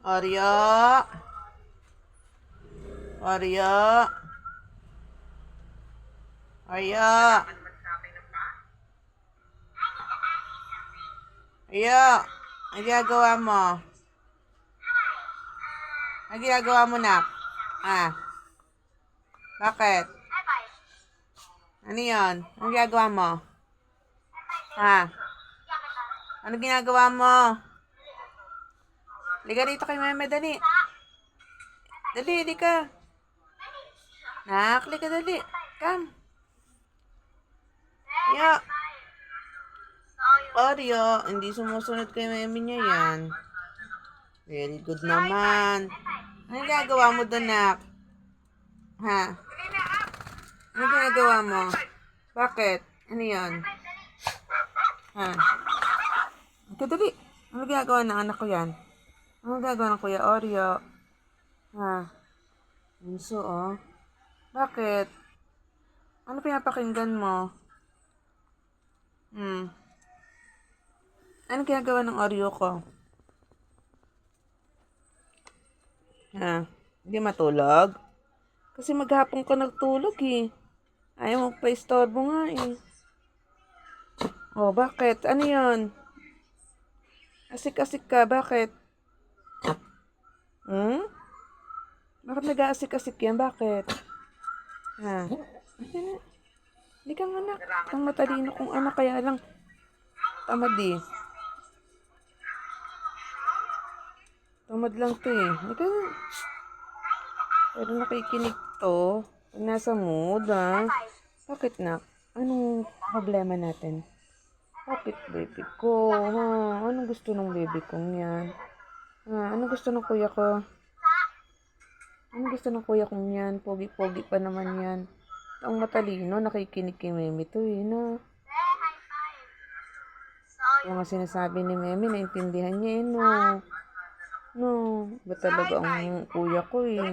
Oreo. Oreo. Oreo. Oreo. Ang ginagawa mo? Ang ginagawa mo na? Ah. Bakit? Ano yun? Ang ginagawa mo? Ha? Ano ginagawa mo? Liga dito kay Meme, dali. Dali, di ka. Nak, liga dali. Come. Ya. Oreo, hindi sumusunod kay Meme niya yan. Very good naman. Ano ginagawa mo doon, Nak? Ha? Ano ginagawa mo? Bakit? Ano yan? Ha? Ito, dali. Ano ginagawa ng anak ko yan? Ano ginagawa ng Kuya Oreo? Ha? Bunso, oh. Bakit? Ano pinapakinggan mo? Hmm. Ano ginagawa ng Oreo ko? Ha? Hindi matulog? Kasi maghapon ka nagtulog eh. Ayaw mo pa istorbo nga eh. Oh, bakit? Ano yon? Asik-asik ka, bakit? Hmm? Bakit nag-aasik-asik yan? Bakit? Ha? Hindi kang anak. Ang matalino kong anak, kaya lang tamad eh. Tamad lang to eh. Hindi ka Pero nakikinig to. Nasa mood, ha? Bakit na? Anong problema natin? Bakit baby ko? Ha? Anong gusto ng baby kong yan? Ha? Anong gusto ng kuya ko? Anong gusto ng kuya kong yan? Pogi-pogi pa naman yan. Ang matalino, nakikinig kay Memi to eh. Yung nga sinasabi ni Memi, naintindihan niya eh, no. No, ba talaga ang kuya ko eh.